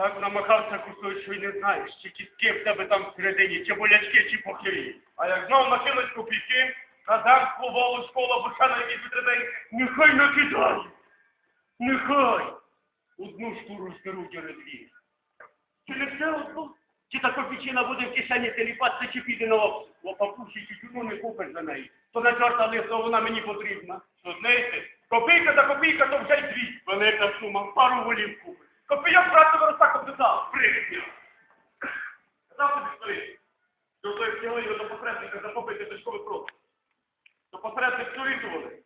так намахався кусок, що й не знаєш, чи кістки в тебе там всередині, чи болячки, чи похилі. А як знов накинуть копійки, казанську волу школа бушана якийсь витребей, нехай накидає. Нехай. Одну шкуру зберуть через дві. Чи не все одно? Чи та копійчина буде в кишені теліпатися, чи піде на обсуд? Бо папуші тютюну не купиш за неї. То на чорта лисого вона мені потрібна. То знаєте, копійка та копійка, то вже й дві. Велика сума, пару волів купиш. Копійок брати верстак обдитав. Пригня. Казав тобі старий, що той втягли до посередника захопити дочковий кров. То посередник цуритували.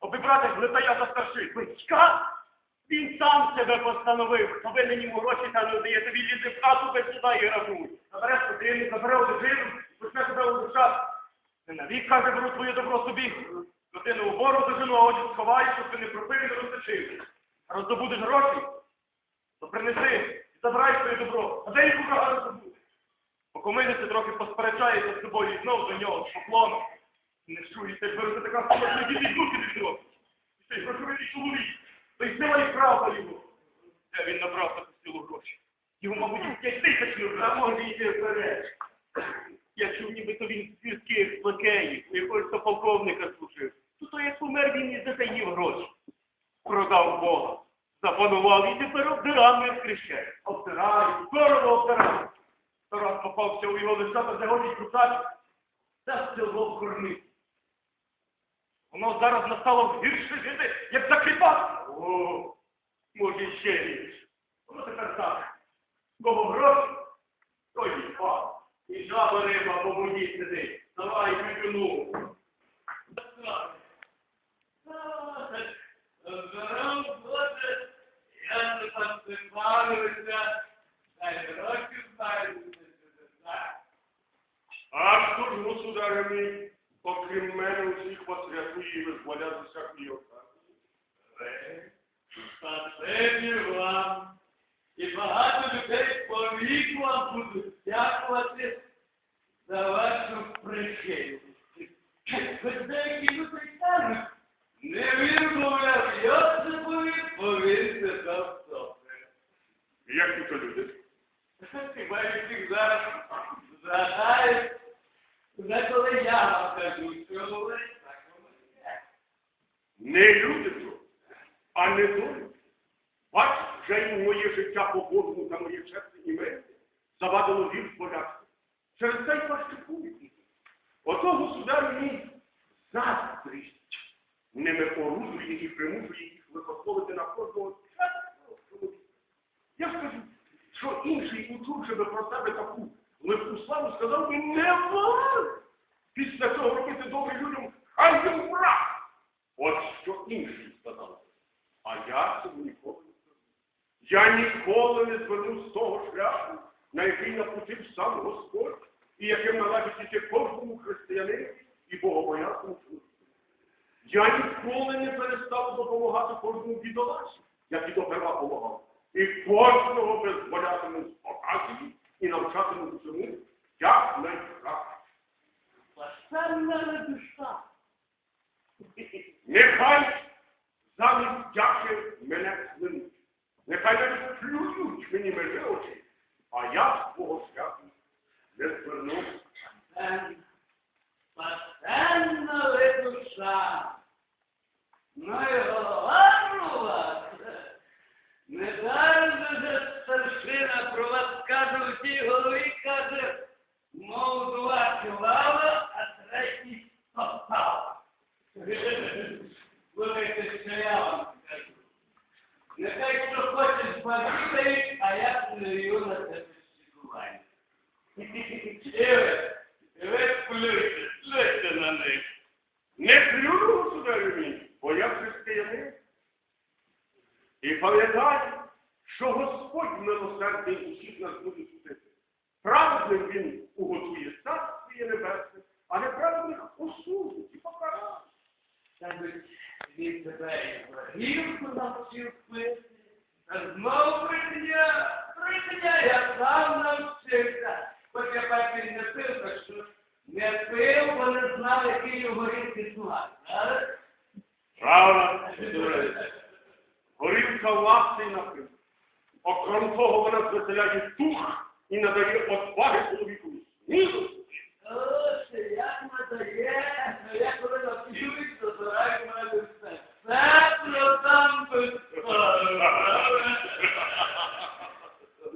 Обібрати глитая за старших. Бичка? Він сам себе постановив, хто винен йому гроші та не дає, тобі лізе в хату без суда і грабуй. Забереш потрібно, забере одежину почне себе. Не навік, каже, беру твоє добро собі. Людину у бору дожину, а одяг сховаєш, щоб ти не пропив і не розточив. Роздобудеш гроші, то принеси і забирай своє добро. А де їх угадати забудеш? Покоминиться трохи посперечається з тобою і знов до нього з поклоном. Не чуєте, як берете така сума, що діти дуки відносить. І цей грошовий чоловік. Та й сила і правда його. Де він набрав таку силу гроші? Його, мабуть, п'ять тисяч не а може йти вперед. Я чув, нібито він з сільських лакеїв, у якогось то полковника служив. То то як помер він і затаїв гроші. Продав Бога. Запанував і тепер обдирами вкрещає. Обдирає, здорово обдирає. Тарас попався у його листа, та годі кусати. Та село кормить. Воно зараз настало гірше жити, як закріпати. О, може ще гірше. Воно тепер так. Кого гроші, то й пан. І жаба риба по воді сидить. Давай тютюну. Я дай гроші знаю, Аж тут, государя мій, окрім мене, усіх вас рятує і визволяє з усякої. Спасибі вам. І багато людей по віку вам будуть дякувати за вашу прихильність. Хоч деякі люди кажуть, не вір, мовляв, Йосипові, повірте все. То люди? Ти маєш їх зараз згадають, вже коли я вам кажу, що говорить, так є. Не люди то, а не долю. Бач, вже й моє життя по Богу та моє чесне ім'я завадило вір поляцтва. Через це й пащикують. Ото государ мій заздрість ними оружує і примушує їх випадковити на кожного чесного чоловіка. Я скажу, що інший учувши би про себе таку легку славу, сказав би не варто після цього робити добрим людям, хай їм брак. От що інший сказав. А я цього ніколи не скажу. Я ніколи не зверну з того шляху, на який напустив сам Господь, і яким належить тільки кожному християнину і богобоязному чоловіку. Я ніколи не перестав допомагати кожному бідолаші, як і доперва допомагав. І кожного визволятиму з показії і навчатиму всьому, як найкраще. Блаженна душа. Нехай замість дяки мене слинуть. Нехай навіть плюють мені межі очі, а я свого шляху не зверну. Спасенна ви душа. Ну і голова у вас. Не завжди же старшина про вас каже у тій голові, каже, мов два кілава, а третій попав. Слухайте, що я вам скажу. Нехай що хочеш бабідають, а я плюю на тебе щекування. І ви, і ви плюйте, плюйте на них. Не плюну, государю мій, бо я християнин. І пам'ятай, що Господь милосердний усіх нас буде судити. Праведним він уготує царствіє небесне, а неправедних осудить і покарає. Він тебе горілку навчив пити, а знову прийняв, прийняв, я сам навчився. Хоч я бачу, не пив, так що не пив, бо не знав, який його смак. Але Правда. Горілка власний напив. Того, вона звеселяє дух і надає отваги чоловіку. Оце, як надає, як я коли то зараю мене все. Це про там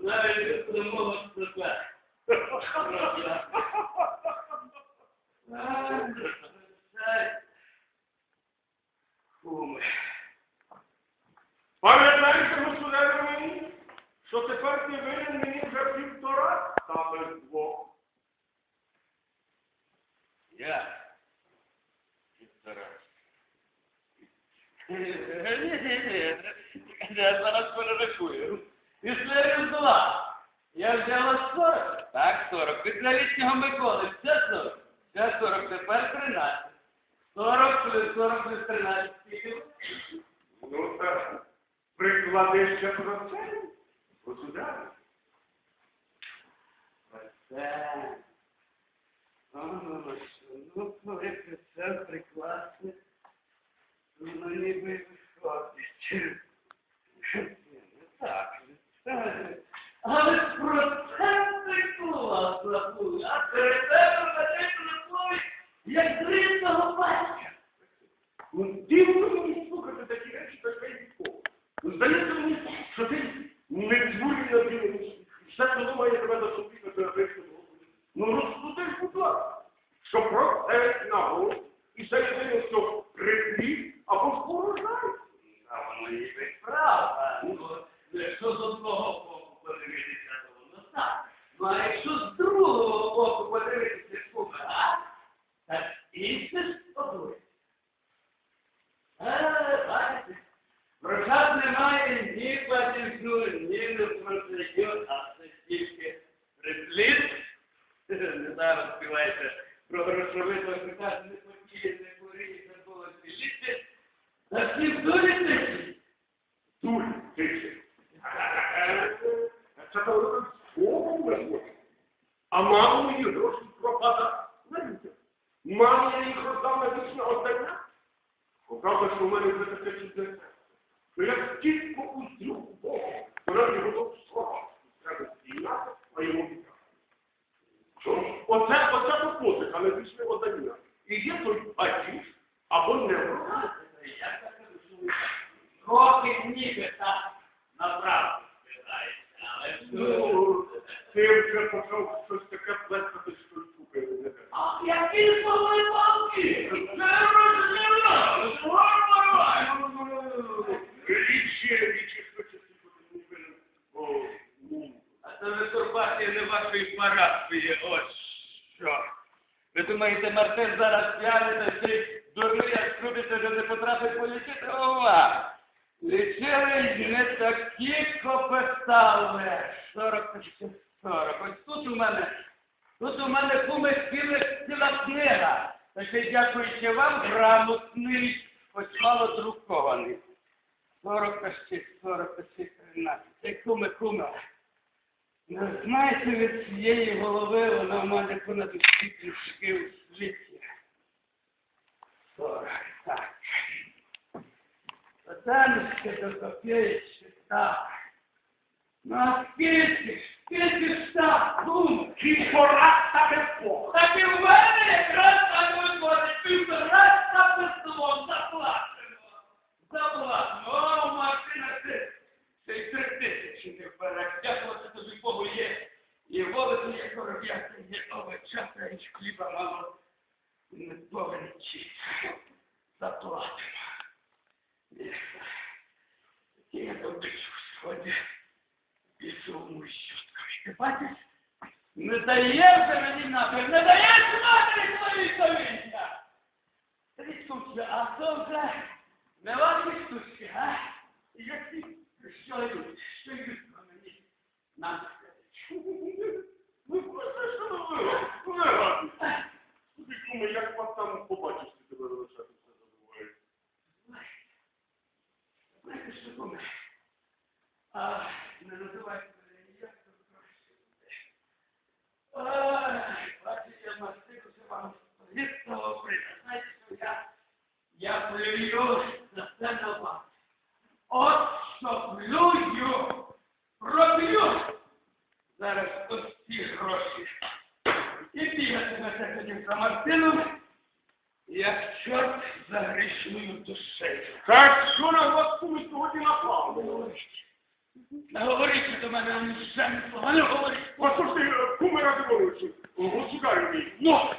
Навіть не можу себе. Куми. Пам'ятаєте, государю мені, що тепер ти винен мені вже півтора, та без двох. Я. Я зараз перерахую. Після Різдва я взяла 40. Так, 40. Після літнього Миколи все 40. Все 40, тепер 13. 40 плюс 40 плюс 13. Скільки? Ну так, приклади ще про це, государю. Оце. Ну, ну, коли це прекрасне, воно ніби виходить. Не так, не так. Але про це прекрасно було. А перед тебе мене працює, як дрібного батька. Ну, дивно мені слухати такі речі, так військово. Ну, здається мені, що ти не зволі на діло. Все це думає тебе до собі, на теоретичному голові. Ну, розсуди, будь ласка, що про це нагод, і це єдине, що приплів або ніби правда. Ну, якщо з одного боку подивитися, то воно так. Ну, а якщо з другого боку подивитися, куди, а? Так інше ж подує. Е, бачите, немає ні платівну, ні не процедюр, а це тільки припліт. Не зараз співаєте про грошовий то не потіє, не куріє, не було літи. На всі долі тисячі. Дуль, тише. Це то словом виходить. А маму її гроші пропада на людях. Маму я роздав на вічне оздання. Правда, що в мене вже таке чудесне. Ну як тільки уздрю Бога, вона його до слова. Треба стійнати, а йому віддати. Що ж, оце, оце то позика на вічне оздання. І є той батіж, або не Я так кажу, що ви трохи ніби так направду спитаєте, але ж, Ну, ти вже почав щось таке плескати, що штуки не те. А які слова палки? Не розумію, Річі, річі, що чи не винен. О, ні. А це ви турбація не вашої парафії, ось що. Ви думаєте, Мартин зараз ще й дурний, як крутиться, де не потрапить полічити? Ова! Лічили не такі копетали. 40 тисяч 40. Ось тут у мене, тут у мене куми ціле, ціла книга. Та ще дякуючи вам, грамотний, хоч мало друкований. 40 тисяч 40 тисяч 13. Це куми, куми. Не знаєте, від цієї голови вона мене понад усі пішки у світі. Сорок, так. Останешся до копеечки, так. Ну, а скільки ж, скільки ж так? Півтора та без Бога. Так і в мене якраз так виходить, півтора та пистолом заплачено. Заплачено. О, Мартина, ти, ти й три тисячі не вперед. Дякувати тобі Богу є. І волоси є короб'яти, є і хліба мало. Не повинні Заплатимо. Я добре сьогодні. Безумну щоткові. Ти бачиш? Не дає вже мені нахер, не дає матері своїй совіття. Трісуться, а то вже не ваші штучки, а? Які що йдуть, що йдуть про мені нам Ну, ви вигадуєте? Як вас ти все? А. Бачите, я мастикуся вам того. Знаєте, що я, я за це на вас. От зараз ось ці гроші. І бігатимете тоді за Мартином, як чорт за грішною душею. Так що на вас куми сьогодні напало? Не говоріть до мене ані ще слова, не говоріть. Послухайте, куми Радимировичу, государю мій, ну,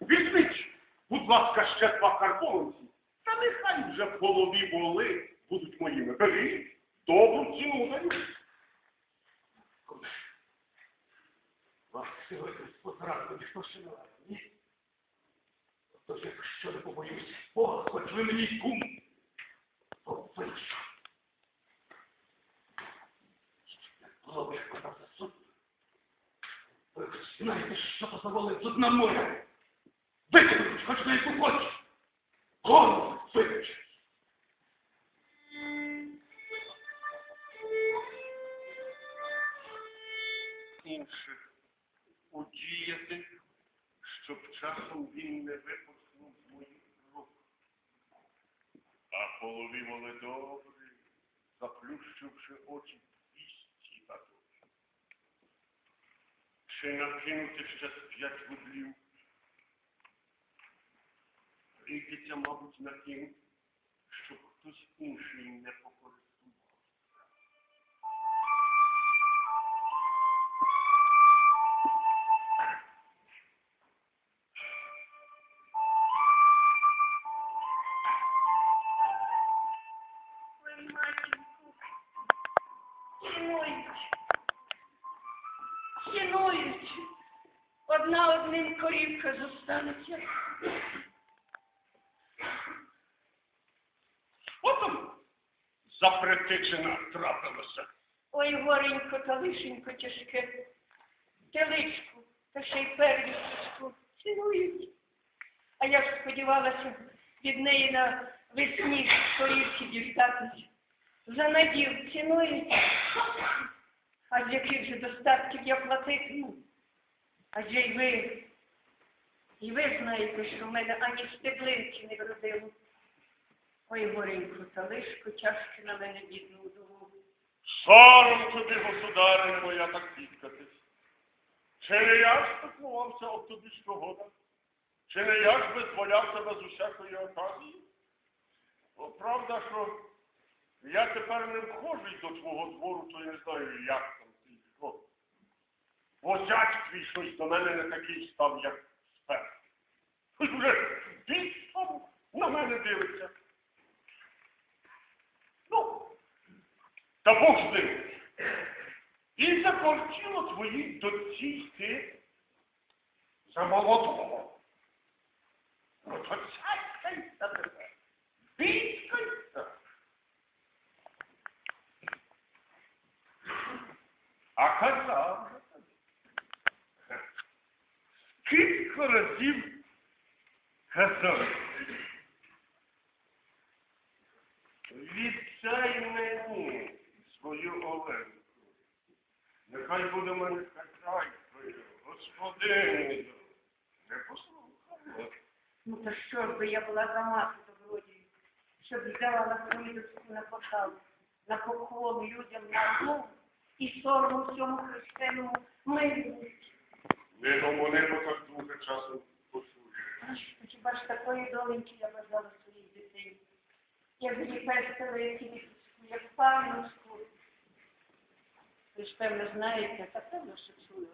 візьміть, будь ласка, ще два карбованці, та нехай вже полові воли будуть моїми. Беріть, добру ціну даю. Вас сьогодні позранку ніхто ще не лає, ні? Тож якщо не побоюсь, Бога, хоч ви мені кум, то вийшов. Голови подав за суд. Ви знаєте, що дозволив тут на море. Викинуть хоч на яку хоч. Голову виключить. інших удіяти, щоб часом він не випорхнув з моїх рук. А полові воли добрі, заплющивши очі, пісті дадуть. Чи накинути ще з п'ять вудлів? Прийдеться, мабуть, на тім, щоб хтось інший не покористував. Отом запретичина трапилася. Ой, горенько та лишенько тяжке. Теличку та ще й первісточку цінують. А я ж сподівалася від неї на весні корівки діждатись. За надів цінують. А з яких же достатків я платитиму? Адже й ви, і ви знаєте, що в мене ані стеблинки не вродило. Ой, горенько, та лишко тяжко на мене бідну удову. Сором тобі, государе моя, так бідкатись. Чи не я ж піклувався об тобі щогода? Чи не я ж визволяв тебе з усякої оказії? Ну, правда, що я тепер не вхожий до твого двору, то я знаю, як там ти що. Возять твій щось до мене не такий став, як вже більшом на мене дивиться. Ну, та Бог з ним. І закортіло твоїй дочці йти за молодого. Ну, то цяйся тебе. Бійськайся. А казав, же кілька разів казав. Віддай мені свою Оленку. Нехай буде мене хазяйкою, господиною. Не послухала. Ну то що ж би я була за мати добродію, щоб здавала свою дочку на посаду, на поклон людям на зло і сорому всьому християному миру. Не гомони, бо так дуже часом Хіба ж такої доленьки я бажала своїх дітей. Я її пестила, як панночку. Ви ж певно знаєте, та певно, що чули.